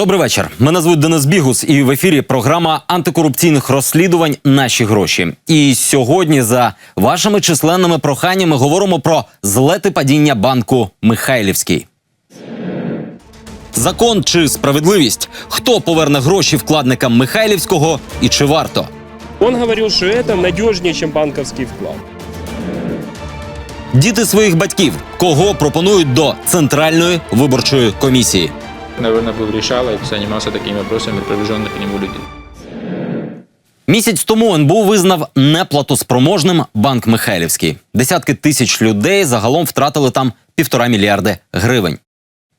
Добрий вечір. Мене звуть Денис Бігус, і в ефірі програма антикорупційних розслідувань Наші гроші. І сьогодні, за вашими численними проханнями, говоримо про злети падіння банку Михайлівський. Закон чи справедливість? Хто поверне гроші вкладникам Михайлівського і чи варто? Он говорил, что это надежнее, чем банковский вклад. Діти своїх батьків кого пропонують до центральної виборчої комісії? Наверное, был решал и занимался такими вопросами приближенных к нему людей. Місяць тому НБУ визнав неплатоспроможним банк Михайлівський. Десятки тисяч людей загалом втратили там півтора мільярди гривень.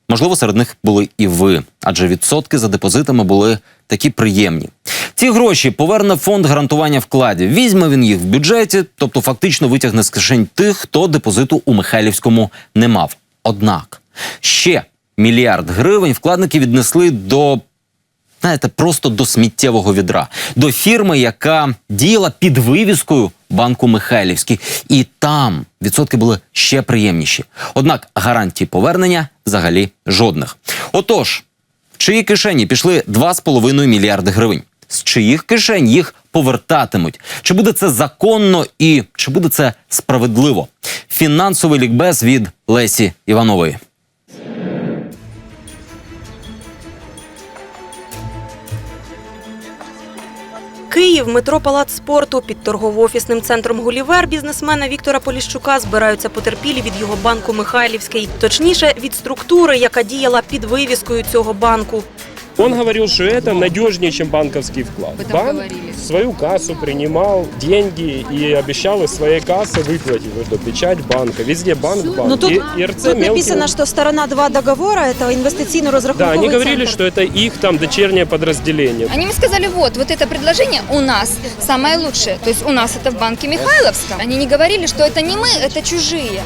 Можливо, серед них були і ви, адже відсотки за депозитами були такі приємні. Ці гроші поверне фонд гарантування вкладів. Візьме він їх в бюджеті, тобто фактично витягне з кишень тих, хто депозиту у Михайлівському не мав. Однак ще мільярд гривень вкладники віднесли до знаєте, просто до сміттєвого відра, до фірми, яка діяла під вивіскою банку Михайлівський, і там відсотки були ще приємніші. Однак гарантій повернення взагалі жодних. Отож, в чиї кишені пішли 2,5 мільярди гривень. З чиїх кишень їх повертатимуть? Чи буде це законно і чи буде це справедливо? Фінансовий лікбез від Лесі Іванової. Київ, метро Палац спорту. Під торгово-офісним центром Гулівер бізнесмена Віктора Поліщука збираються потерпілі від його банку Михайлівський, точніше від структури, яка діяла під вивіскою цього банку. Он говорил, что это надежнее, чем банковский вклад. Банк говорили. свою кассу принимал деньги и обещал из своей кассы выплатить эту печать банка. Везде банк, банк. Ну, тут- и, и РЦ Тут написано, что сторона 2 договора – это Да, инвестиционно-разрахунковый они говорили, центр. что это их там дочернее подразделение. Они мне сказали, вот, вот это предложение у нас самое лучшее. То есть у нас это в банке Михайловском. Они не говорили, что это не мы, это чужие.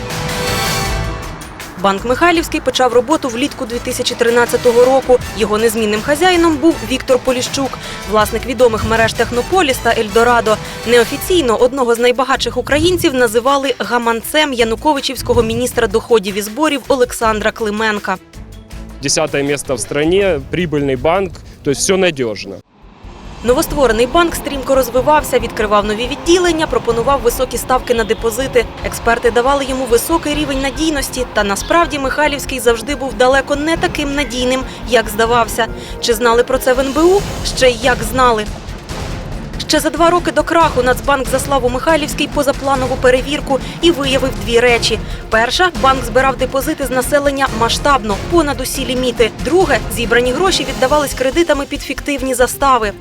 Банк Михайлівський почав роботу влітку 2013 року. Його незмінним хазяїном був Віктор Поліщук, власник відомих мереж Технополіс та Ельдорадо. Неофіційно одного з найбагатших українців називали гаманцем януковичівського міністра доходів і зборів Олександра Клименка. Десятое место в стране, прибыльный банк, то есть все надежно. Новостворений банк стрімко розвивався, відкривав нові відділення, пропонував високі ставки на депозити. Експерти давали йому високий рівень надійності. Та насправді Михайлівський завжди був далеко не таким надійним, як здавався. Чи знали про це в НБУ? Ще й як знали. Ще за два роки до краху Нацбанк заслав у Михайлівський позапланову перевірку і виявив дві речі: перша банк збирав депозити з населення масштабно, понад усі ліміти. Друге, зібрані гроші віддавались кредитами під фіктивні застави.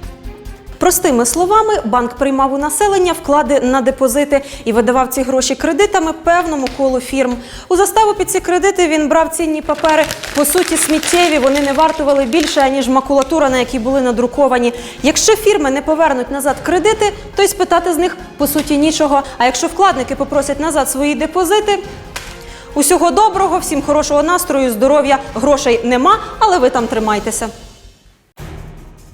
Простими словами, банк приймав у населення вклади на депозити і видавав ці гроші кредитами певному колу фірм. У заставу під ці кредити він брав цінні папери, по суті, сміттєві. Вони не вартували більше аніж макулатура, на якій були надруковані. Якщо фірми не повернуть назад кредити, то й спитати з них по суті нічого. А якщо вкладники попросять назад свої депозити. Усього доброго, всім хорошого настрою, здоров'я, грошей нема, але ви там тримайтеся.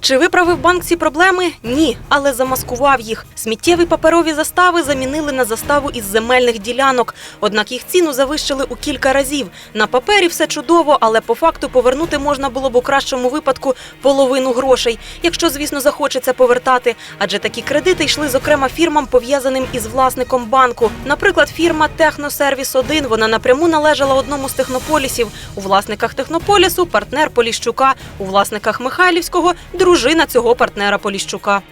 Чи виправив банк ці проблеми? Ні, але замаскував їх. Сміттєві паперові застави замінили на заставу із земельних ділянок. Однак їх ціну завищили у кілька разів. На папері все чудово, але по факту повернути можна було б у кращому випадку половину грошей, якщо, звісно, захочеться повертати. Адже такі кредити йшли зокрема фірмам, пов'язаним із власником банку. Наприклад, фірма Техносервіс 1 вона напряму належала одному з технополісів. У власниках технополісу партнер Поліщука, у власниках Михайлівського дружина цього партнера Поліщука.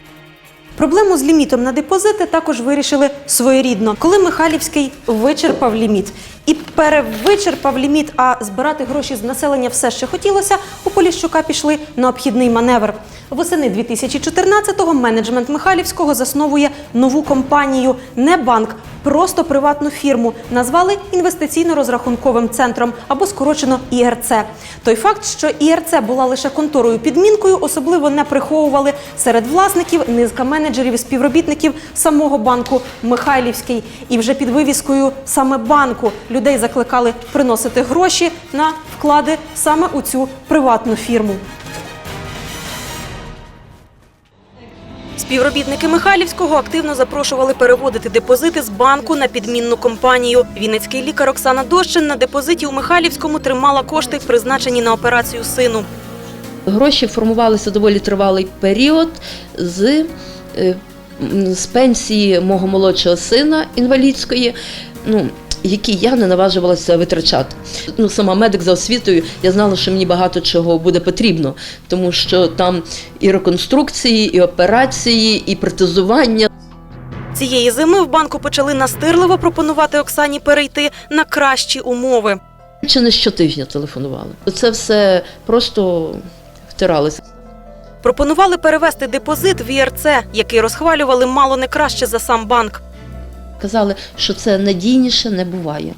Проблему з лімітом на депозити також вирішили своєрідно, коли Михайлівський вичерпав ліміт і перевичерпав ліміт, а збирати гроші з населення все ще хотілося. У Поліщука пішли на обхідний маневр. Восени 2014-го менеджмент Михайлівського засновує нову компанію, не банк, просто приватну фірму. Назвали інвестиційно-розрахунковим центром або скорочено ІРЦ. Той факт, що ІРЦ була лише конторою підмінкою, особливо не приховували серед власників низка менеджерів і співробітників самого банку Михайлівський. І вже під вивіскою саме банку людей закликали приносити гроші на вклади саме у цю приватну фірму. Співробітники Михайлівського активно запрошували переводити депозити з банку на підмінну компанію. Вінницький лікар Оксана Дощин на депозиті у Михайлівському тримала кошти, призначені на операцію сину. Гроші формувалися доволі тривалий період з, е, з пенсії мого молодшого сина інвалідської. Ну, які я не наважувалася витрачати. Ну, сама медик за освітою, я знала, що мені багато чого буде потрібно, тому що там і реконструкції, і операції, і протезування. Цієї зими в банку почали настирливо пропонувати Оксані перейти на кращі умови. Чи не щотижня телефонували. Це все просто втиралося. Пропонували перевести депозит в ІРЦ, який розхвалювали мало не краще за сам банк. Казали, що це надійніше не буває.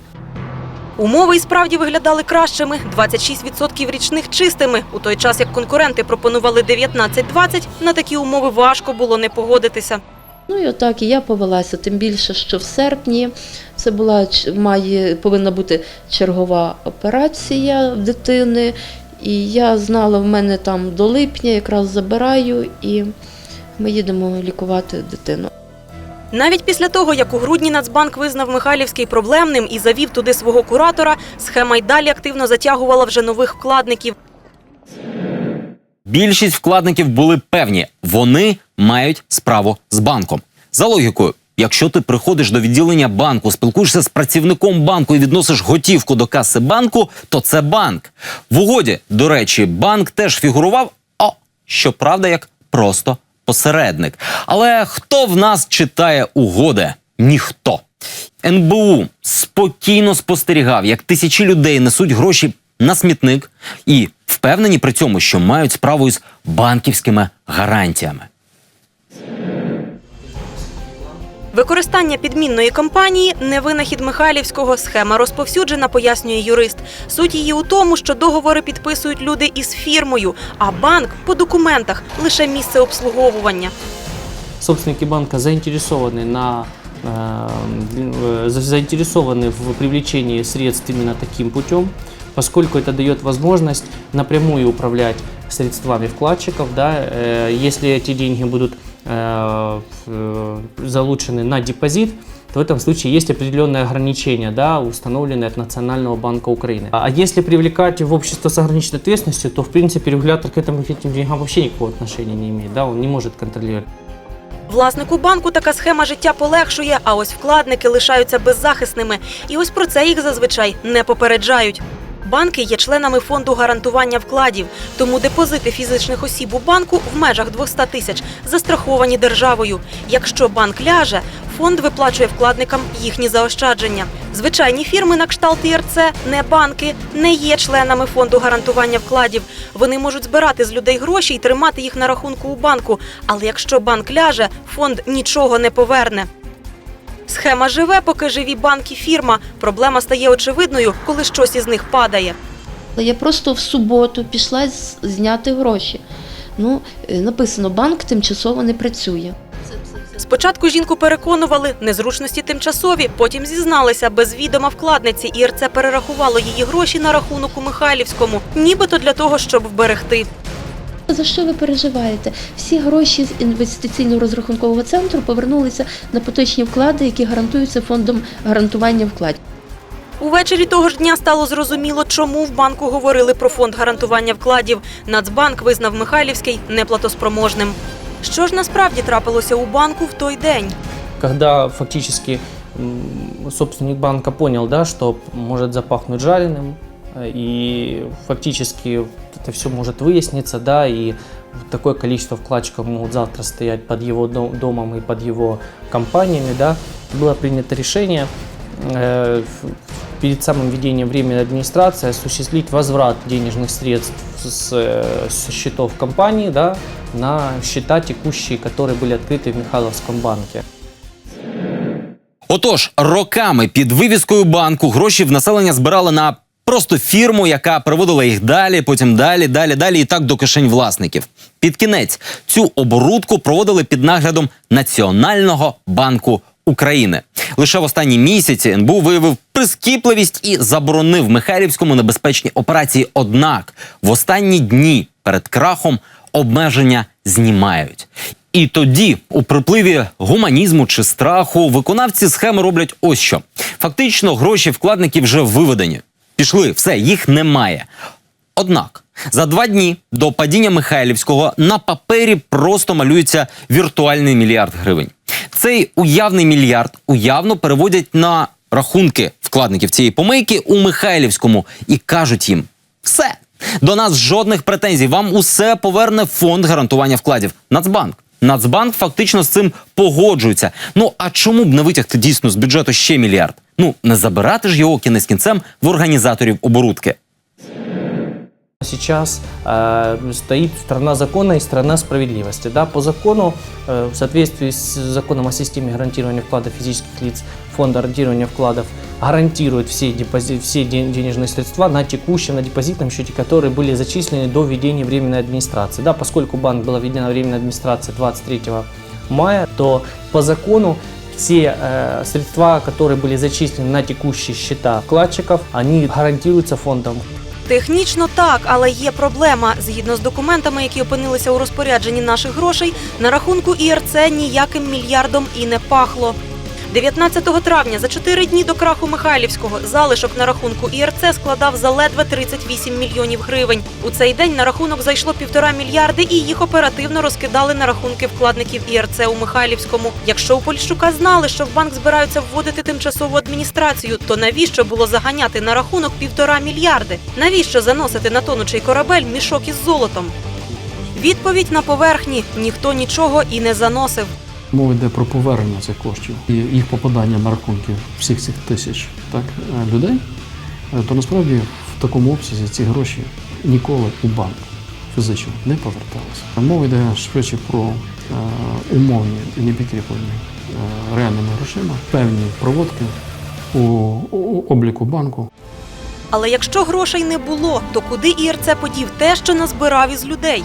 Умови і справді виглядали кращими 26% річних чистими. У той час як конкуренти пропонували 19-20, на такі умови важко було не погодитися. Ну і отак і я повелася, тим більше, що в серпні це була має повинна бути чергова операція дитини. І я знала, в мене там до липня якраз забираю, і ми їдемо лікувати дитину. Навіть після того, як у грудні Нацбанк визнав Михайлівський проблемним і завів туди свого куратора, схема й далі активно затягувала вже нових вкладників. Більшість вкладників були певні, вони мають справу з банком. За логікою, якщо ти приходиш до відділення банку, спілкуєшся з працівником банку і відносиш готівку до каси банку, то це банк. В угоді, до речі, банк теж фігурував, о, щоправда, як просто посередник. Але хто в нас читає угоди? Ніхто. НБУ спокійно спостерігав, як тисячі людей несуть гроші на смітник і впевнені при цьому, що мають справу із банківськими гарантіями. Використання підмінної кампанії не винахід Михайлівського. Схема розповсюджена, пояснює юрист. Суть її у тому, що договори підписують люди із фірмою, а банк по документах лише місце обслуговування. собственники банка заинтересованы на э, э, за- заинтересованы в привлечении средств именно таким путем, поскольку это дает возможность напрямую управлять средствами вкладчиков, да, э, если эти деньги будут э, э, залучены на депозит, то в этом случае есть определенные ограничения, да, установленные от Национального банка Украины. А если привлекать в общество с ограниченной ответственностью, то в принципе регулятор к этим, к этим деньгам вообще никакого отношения не имеет, да, он не может контролировать. Власнику банку така схема життя полегшує, а ось вкладники лишаються беззахисними. І ось про це їх зазвичай не попереджають. Банки є членами фонду гарантування вкладів, тому депозити фізичних осіб у банку в межах 200 тисяч застраховані державою. Якщо банк ляже, фонд виплачує вкладникам їхні заощадження. Звичайні фірми на кшталт ІРЦ, не банки, не є членами фонду гарантування вкладів. Вони можуть збирати з людей гроші і тримати їх на рахунку у банку. Але якщо банк ляже, фонд нічого не поверне. Схема живе, поки живі банк і фірма. Проблема стає очевидною, коли щось із них падає. Я просто в суботу пішла зняти гроші. Ну, е, написано, банк тимчасово не працює. Спочатку жінку переконували, незручності тимчасові, потім зізналися, без відома вкладниці ІРЦ перерахувало її гроші на рахунок у Михайлівському, нібито для того, щоб вберегти. За що ви переживаєте? Всі гроші з інвестиційного розрахункового центру повернулися на поточні вклади, які гарантуються фондом гарантування вкладів. Увечері того ж дня стало зрозуміло, чому в банку говорили про фонд гарантування вкладів. Нацбанк визнав Михайлівський неплатоспроможним. Що ж насправді трапилося у банку в той день? когда фактически собственник банка понял, да, что может запахнуть жареным, э, и фактически это все может выясниться, да, и вот такое количество вкладчиков могут завтра стоять под его дом- домом и под его компаниями, да, было принято решение э, в- перед самым введением временной администрации осуществить возврат денежных средств с, э, со счетов компании да, на счета текущие, которые были открыты в Михайловском банке. Отож, роками під вивіскою банку гроші в населення збирали на просто фірму, яка переводила їх далі, потім далі, далі, далі і так до кишень власників. Під кінець цю оборудку проводили під наглядом Національного банку України. Лише в останні місяці НБУ виявив прискіпливість і заборонив Михайлівському небезпечні операції. Однак в останні дні перед крахом обмеження знімають. І тоді, у припливі гуманізму чи страху, виконавці схеми роблять ось що: фактично, гроші вкладників вже виведені. Пішли, все, їх немає. Однак За два дні до падіння Михайлівського на папері просто малюється віртуальний мільярд гривень. Цей уявний мільярд уявно переводять на рахунки вкладників цієї помийки у Михайлівському і кажуть їм: все, до нас жодних претензій. Вам усе поверне фонд гарантування вкладів. Нацбанк. Нацбанк фактично з цим погоджується. Ну а чому б не витягти дійсно з бюджету ще мільярд? Ну не забирати ж його кінець кінцем в організаторів оборудки. Сейчас э, стоит страна закона и страна справедливости. Да? По закону, э, в соответствии с законом о системе гарантирования вкладов физических лиц, фонд гарантирования вкладов гарантирует все, депози- все ден- денежные средства на текущем, на депозитном счете, которые были зачислены до введения временной администрации. Да? Поскольку банк была введена временная администрация 23 мая, то по закону все э, средства, которые были зачислены на текущие счета вкладчиков, они гарантируются фондом Технічно так, але є проблема. Згідно з документами, які опинилися у розпорядженні наших грошей, на рахунку ІРЦ ніяким мільярдом і не пахло. 19 травня, за 4 дні до краху Михайлівського, залишок на рахунку ІРЦ складав заледве 38 мільйонів гривень. У цей день на рахунок зайшло півтора мільярди, і їх оперативно розкидали на рахунки вкладників ІРЦ у Михайлівському. Якщо у Польщука знали, що в банк збираються вводити тимчасову адміністрацію, то навіщо було заганяти на рахунок півтора мільярди? Навіщо заносити на тонучий корабель мішок із золотом? Відповідь на поверхні ніхто нічого і не заносив. Мова йде про повернення цих коштів і їх попадання на рахунки всіх цих тисяч так, е, людей, е, то насправді в такому обсязі ці гроші ніколи у банк фізично не поверталися. Мова йде швидше про е, умовні і не підкріплені е, реальними грошима, певні проводки у, у обліку банку. Але якщо грошей не було, то куди ІРЦ подів те, що назбирав із людей?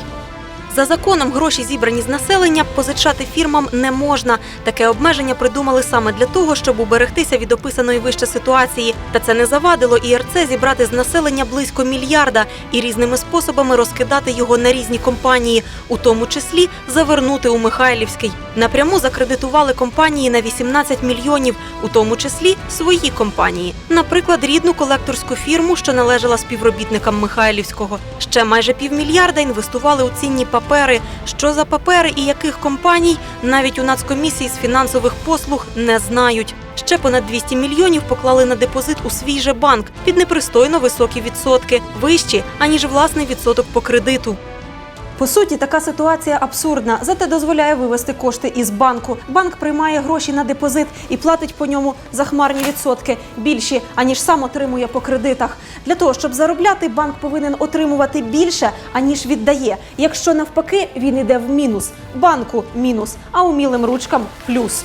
За законом гроші, зібрані з населення, позичати фірмам не можна. Таке обмеження придумали саме для того, щоб уберегтися від описаної вище ситуації. Та це не завадило ІРЦ зібрати з населення близько мільярда і різними способами розкидати його на різні компанії, у тому числі завернути у Михайлівський. Напряму закредитували компанії на 18 мільйонів, у тому числі свої компанії, наприклад, рідну колекторську фірму, що належала співробітникам Михайлівського. Ще майже півмільярда інвестували у цінні папери. Що за папери і яких компаній навіть у Нацкомісії з фінансових послуг не знають. Ще понад 200 мільйонів поклали на депозит у свій же банк під непристойно високі відсотки, вищі аніж власний відсоток по кредиту. По суті, така ситуація абсурдна, зате дозволяє вивести кошти із банку. Банк приймає гроші на депозит і платить по ньому захмарні відсотки більші, аніж сам отримує по кредитах. Для того щоб заробляти, банк повинен отримувати більше, аніж віддає. Якщо навпаки, він іде в мінус. Банку мінус, а умілим ручкам плюс.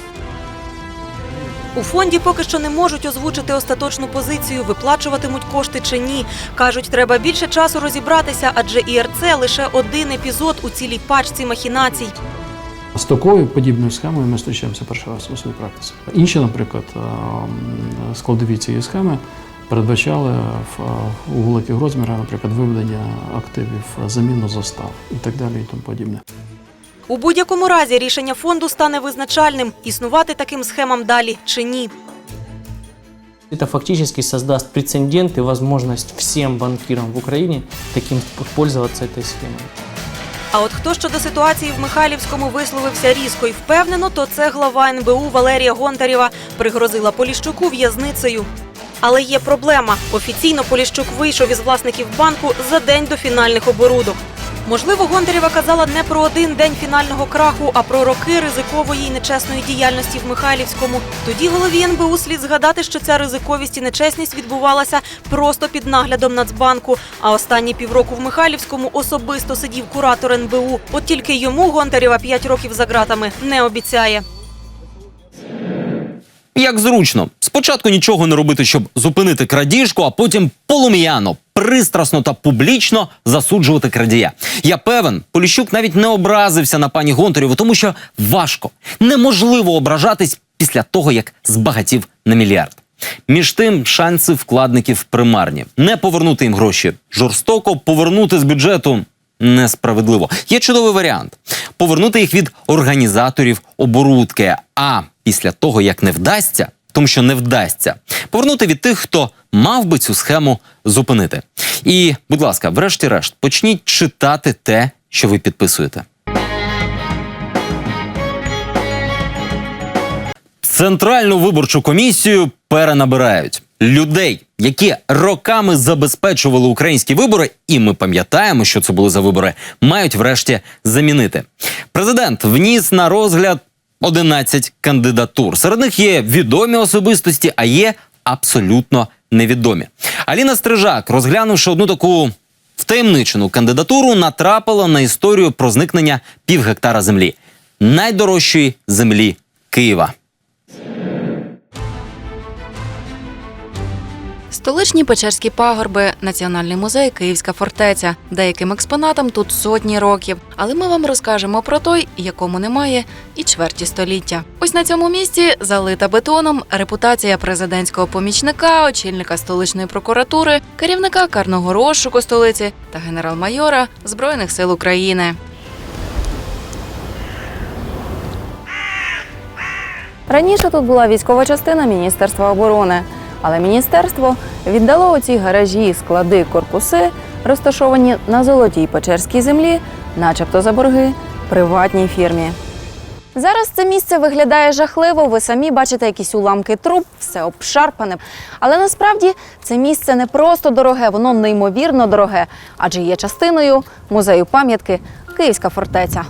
У фонді поки що не можуть озвучити остаточну позицію, виплачуватимуть кошти чи ні. Кажуть, треба більше часу розібратися, адже ІРЦ лише один епізод у цілій пачці махінацій. З такою подібною схемою ми зустрічаємося перший раз у своїй практиці. Інші, наприклад, е, складові цієї схеми передбачали у великих розмірах, наприклад, виведення активів, заміну застав і так далі, і тому подібне. У будь-якому разі рішення фонду стане визначальним, існувати таким схемам далі чи ні. Это фактически создаст прецедент и возможность всем банкирам в Украине таким пользоваться этой схемой. А от хто щодо ситуації в Михайлівському висловився різко і впевнено, то це глава НБУ Валерія Гонтарєва пригрозила Поліщуку в'язницею. Але є проблема. Офіційно Поліщук вийшов із власників банку за день до фінальних оборудок. Можливо, Гонтарєва казала не про один день фінального краху, а про роки ризикової і нечесної діяльності в Михайлівському. Тоді голові НБУ слід згадати, що ця ризиковість і нечесність відбувалася просто під наглядом Нацбанку. А останні півроку в Михайлівському особисто сидів куратор НБУ. От тільки йому Гонтарєва 5 років за ґратами не обіцяє. Як зручно, спочатку нічого не робити, щоб зупинити крадіжку, а потім полум'яно, пристрасно та публічно засуджувати крадія. Я певен, Поліщук навіть не образився на пані Гонтарєву, тому що важко, неможливо ображатись після того, як збагатів на мільярд. Між тим, шанси вкладників примарні. Не повернути їм гроші жорстоко, повернути з бюджету несправедливо. Є чудовий варіант: повернути їх від організаторів оборудки. А після того, як не вдасться, тому що не вдасться. Повернути від тих, хто мав би цю схему зупинити. І, будь ласка, врешті-решт, почніть читати те, що ви підписуєте. Центральну виборчу комісію перенабирають людей, які роками забезпечували українські вибори, і ми пам'ятаємо, що це були за вибори, мають врешті замінити. Президент вніс на розгляд 11 кандидатур. Серед них є відомі особистості, а є абсолютно невідомі. Аліна Стрижак, розглянувши одну таку втаємничену кандидатуру, натрапила на історію про зникнення пів гектара землі, найдорожчої землі Києва. Столичні Печерські пагорби, Національний музей, Київська фортеця. Деяким експонатам тут сотні років. Але ми вам розкажемо про той, якому немає і чверті століття. Ось на цьому місці залита бетоном репутація президентського помічника, очільника столичної прокуратури, керівника карного розшуку столиці та генерал-майора Збройних сил України. Раніше тут була військова частина Міністерства оборони, але міністерство віддало оці гаражі, склади, корпуси, розташовані на золотій печерській землі, начебто за борги, приватній фірмі. Зараз це місце виглядає жахливо. Ви самі бачите якісь уламки труб, все обшарпане. Але насправді це місце не просто дороге, воно неймовірно дороге, адже є частиною музею пам'ятки Київська фортеця.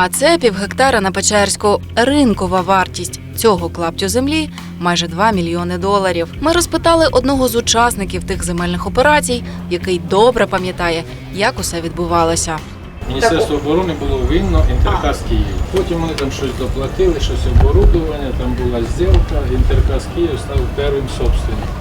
А це півгектара на Печерську. Ринкова вартість цього клаптю землі майже 2 мільйони доларів. Ми розпитали одного з учасників тих земельних операцій, який добре пам'ятає, як усе відбувалося. Міністерство оборони було винно Інтеркас Київ. Потім вони там щось доплатили, щось оборудовання, там була зділка, Інтеркас Київ став першим собственником.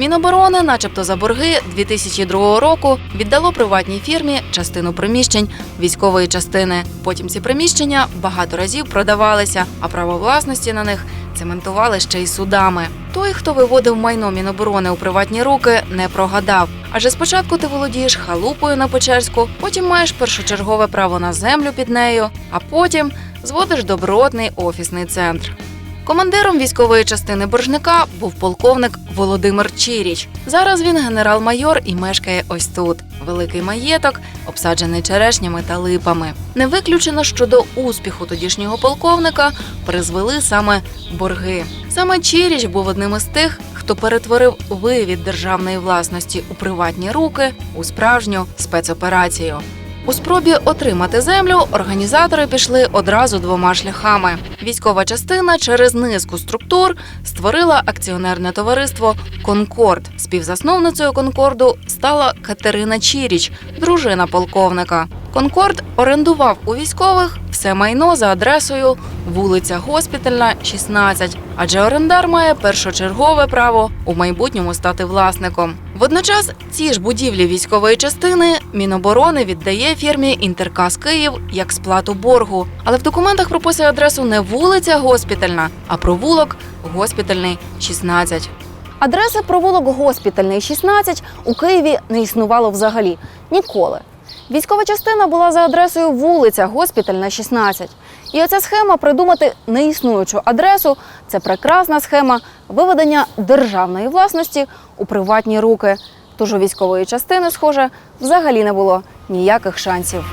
Міноборони, начебто за борги 2002 року, віддало приватній фірмі частину приміщень військової частини. Потім ці приміщення багато разів продавалися, а право власності на них цементували ще й судами. Той, хто виводив майно Міноборони у приватні руки, не прогадав. Адже спочатку ти володієш халупою на Печерську, потім маєш першочергове право на землю під нею, а потім зводиш добротний офісний центр. Командиром військової частини боржника був полковник Володимир Чиріч. Зараз він генерал-майор і мешкає ось тут. Великий маєток, обсаджений черешнями та липами. Не виключено, що до успіху тодішнього полковника призвели саме борги. Саме Чиріч був одним із тих, хто перетворив вивід державної власності у приватні руки у справжню спецоперацію. У спробі отримати землю організатори пішли одразу двома шляхами. Військова частина через низку структур створила акціонерне товариство Конкорд. Співзасновницею Конкорду стала Катерина Чіріч, дружина полковника. Конкорд орендував у військових все майно за адресою вулиця Госпітальна, 16, адже орендар має першочергове право у майбутньому стати власником. Водночас ці ж будівлі військової частини Міноборони віддає фірмі Інтеркас Київ як сплату боргу. Але в документах прописує адресу не вулиця Госпітальна, а провулок Госпітальний, 16. Адреса провулок Госпітальний 16 у Києві не існувало взагалі ніколи. Військова частина була за адресою вулиця Госпітальна 16. І оця схема придумати неіснуючу адресу це прекрасна схема виведення державної власності у приватні руки. Тож у військової частини, схоже, взагалі не було ніяких шансів.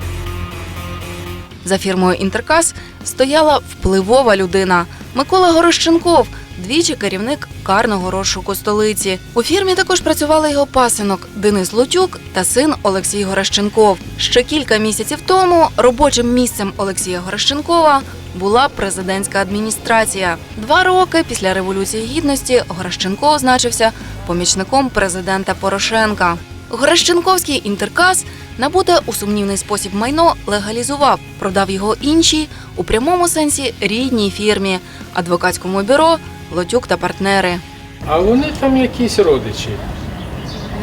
За фірмою Інтеркас стояла впливова людина Микола Горощенков, двічі керівник карного розшуку столиці. У фірмі також працювали його пасинок Денис Лутюк та син Олексій Горощенков. Ще кілька місяців тому робочим місцем Олексія Горощенкова була президентська адміністрація. Два роки після революції гідності Горощенков значився помічником президента Порошенка. Горощенковський інтеркас набуте у сумнівний спосіб майно легалізував, продав його іншій у прямому сенсі рідній фірмі, адвокатському бюро Лотюк та партнери. А вони там якісь родичі.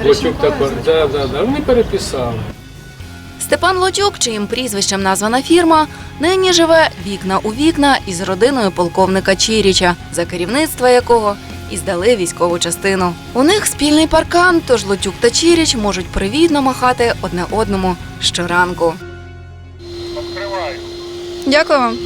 Лотюк та пар- да, да, да. Вони переписали. Степан Лотюк, чиїм прізвищем названа фірма, нині живе вікна у вікна із родиною полковника Чіріча, за керівництва якого і здали військову частину. У них спільний паркан, тож Лотюк та Чіріч можуть привітно махати одне одному щоранку. Дякую вам.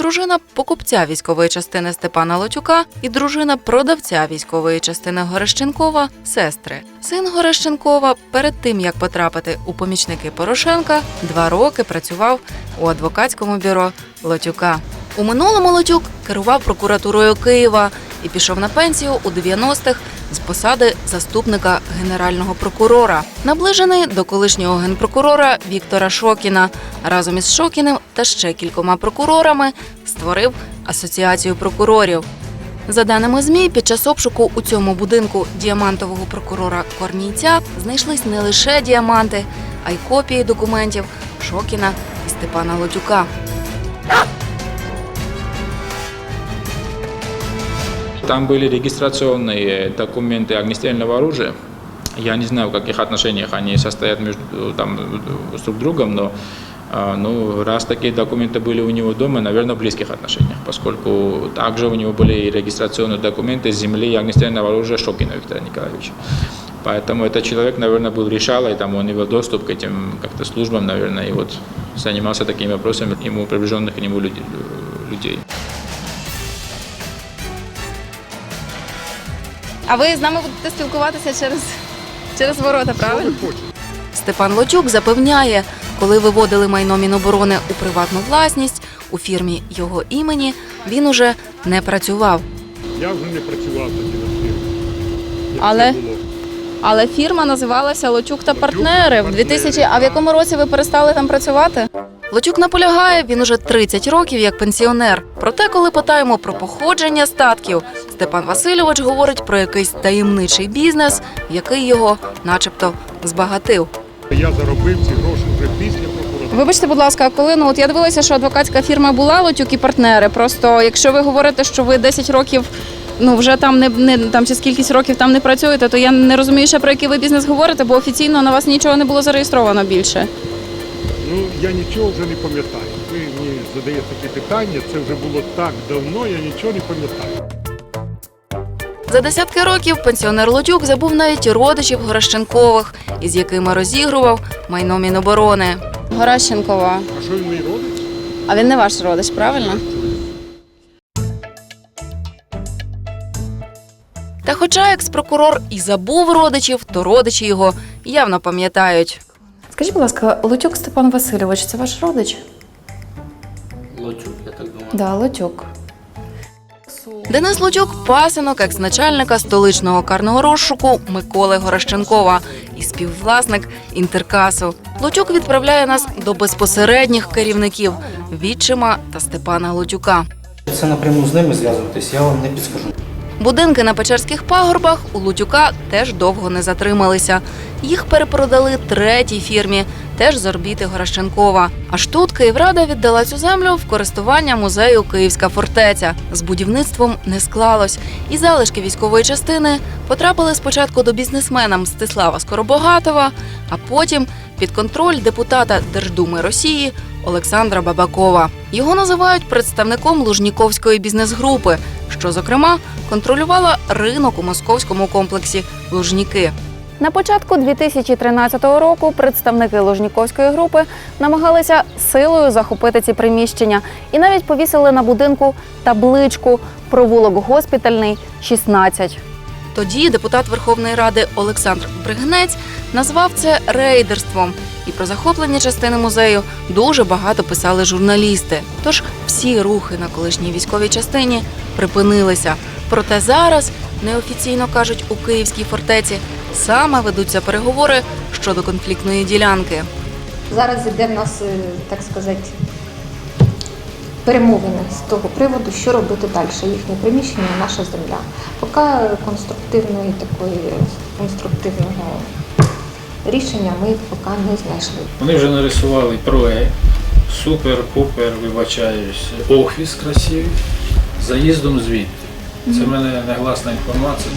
Дружина покупця військової частини Степана Лотюка і дружина продавця військової частини Горещенкова сестри. Син Горещенкова перед тим як потрапити у помічники Порошенка, два роки працював у адвокатському бюро Лотюка. У минулому Лотюк керував прокуратурою Києва і пішов на пенсію у 90-х з посади заступника генерального прокурора, наближений до колишнього генпрокурора Віктора Шокіна. Разом із Шокіним та ще кількома прокурорами створив асоціацію прокурорів. За даними ЗМІ, під час обшуку у цьому будинку діамантового прокурора Корнійця знайшлись не лише діаманти, а й копії документів Шокіна і Степана Лотюка. Там были регистрационные документы огнестрельного оружия. Я не знаю, в каких отношениях они состоят между, там, с друг другом, но а, ну, раз такие документы были у него дома, наверное, в близких отношениях, поскольку также у него были и регистрационные документы земли и огнестрельного оружия Шокина Виктора Николаевича. Поэтому этот человек, наверное, был решалой, там он имел доступ к этим как-то службам, наверное, и вот занимался такими вопросами ему приближенных к нему людей. А ви з нами будете спілкуватися через, через ворота, правильно? Степан Лотюк запевняє, коли виводили майно Міноборони у приватну власність у фірмі його імені, він уже не працював. Я вже не працював тоді на фірмі. Як Але- це було. Але фірма називалася Лочук та партнери. партнери. В 2000... А в якому році ви перестали там працювати? Лотюк наполягає, він уже 30 років як пенсіонер. Проте, коли питаємо про походження статків, Степан Васильович говорить про якийсь таємничий бізнес, який його, начебто, збагатив. Я заробив ці гроші вже після прокуратури. Вибачте, будь ласка, коли ну от я дивилася, що адвокатська фірма була Лотюк і партнери. Просто якщо ви говорите, що ви 10 років. Ну, вже там не, не там чи скількись років там не працюєте, то я не розумію ще про який ви бізнес говорите, бо офіційно на вас нічого не було зареєстровано більше. Ну, я нічого вже не пам'ятаю. Ви мені задаєте такі питання, це вже було так давно, я нічого не пам'ятаю. За десятки років пенсіонер Лотюк забув навіть родичів Горощенкових, із якими розігрував майно Міноборони. Горащенкова. А що він мій родич? А він не ваш родич, правильно? Та хоча екс-прокурор і забув родичів, то родичі його явно пам'ятають. Скажіть, будь ласка, Лутюк Степан Васильович, це ваш родич? Лочук, я так думаю. Да, Лутюк. Денис Лучук – пасинок екс-начальника столичного карного розшуку Миколи Горощенкова і співвласник інтеркасу. Лучук відправляє нас до безпосередніх керівників Вітчима та Степана Лутюка. Це напряму з ними зв'язуватись, я вам не підскажу. Будинки на Печерських пагорбах у Лутюка теж довго не затрималися. Їх перепродали третій фірмі, теж з орбіти Горощенкова. Аж тут Київрада віддала цю землю в користування музею Київська фортеця. З будівництвом не склалось, і залишки військової частини потрапили спочатку до бізнесмена Мстислава Скоробогатова, а потім під контроль депутата Держдуми Росії Олександра Бабакова. Його називають представником Лужніковської бізнес-групи, що, зокрема, контролювала ринок у московському комплексі Лужніки. На початку 2013 року представники Лужніковської групи намагалися силою захопити ці приміщення і навіть повісили на будинку табличку провулок госпітальний 16. Тоді депутат Верховної Ради Олександр Бригнець назвав це рейдерством. І про захоплення частини музею дуже багато писали журналісти. Тож всі рухи на колишній військовій частині припинилися. Проте зараз неофіційно кажуть у Київській фортеці саме ведуться переговори щодо конфліктної ділянки. Зараз іде в нас, е, так сказати, перемовини з того приводу, що робити далі. Їхнє приміщення, наша земля. Поки конструктивної такої конструктивного рішення ми поки не знайшли. Вони вже нарисували проект, супер-пупер, вибачаюсь, офіс красивий, заїздом звідти. Це в мене негласна інформація.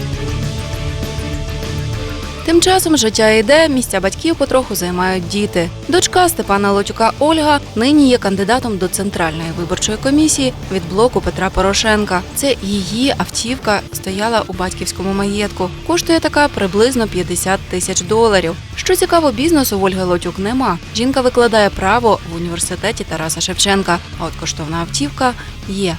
Тим часом життя йде, місця батьків потроху займають діти. Дочка Степана Лотюка Ольга нині є кандидатом до центральної виборчої комісії від блоку Петра Порошенка. Це її автівка стояла у батьківському маєтку. Коштує така приблизно 50 тисяч доларів. Що цікаво, бізнесу Ольги Лотюк нема. Жінка викладає право в університеті Тараса Шевченка. А от коштовна автівка є.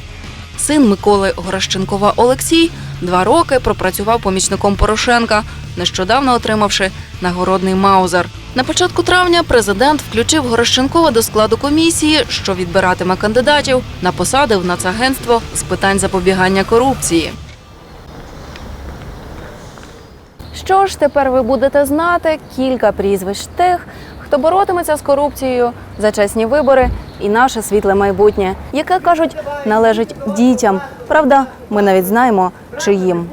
Син Миколи Горощенкова Олексій два роки пропрацював помічником Порошенка, нещодавно отримавши нагородний маузер. На початку травня президент включив Горощенкова до складу комісії, що відбиратиме кандидатів на посади в Нацагентство з питань запобігання корупції. Що ж тепер ви будете знати кілька прізвищ тих, хто боротиметься з корупцією за чесні вибори і наше світле майбутнє, яке кажуть належить дітям. Правда, ми навіть знаємо, чиїм.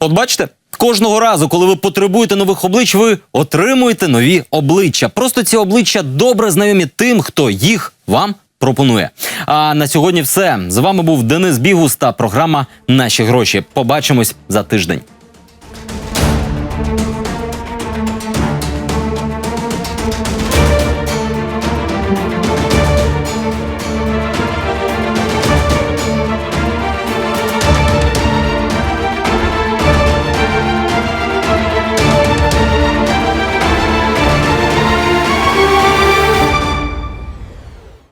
От бачите, кожного разу, коли ви потребуєте нових облич, ви отримуєте нові обличчя. Просто ці обличчя добре знайомі тим, хто їх вам пропонує. А на сьогодні все. З вами був Денис Бігус та програма Наші гроші. Побачимось за тиждень.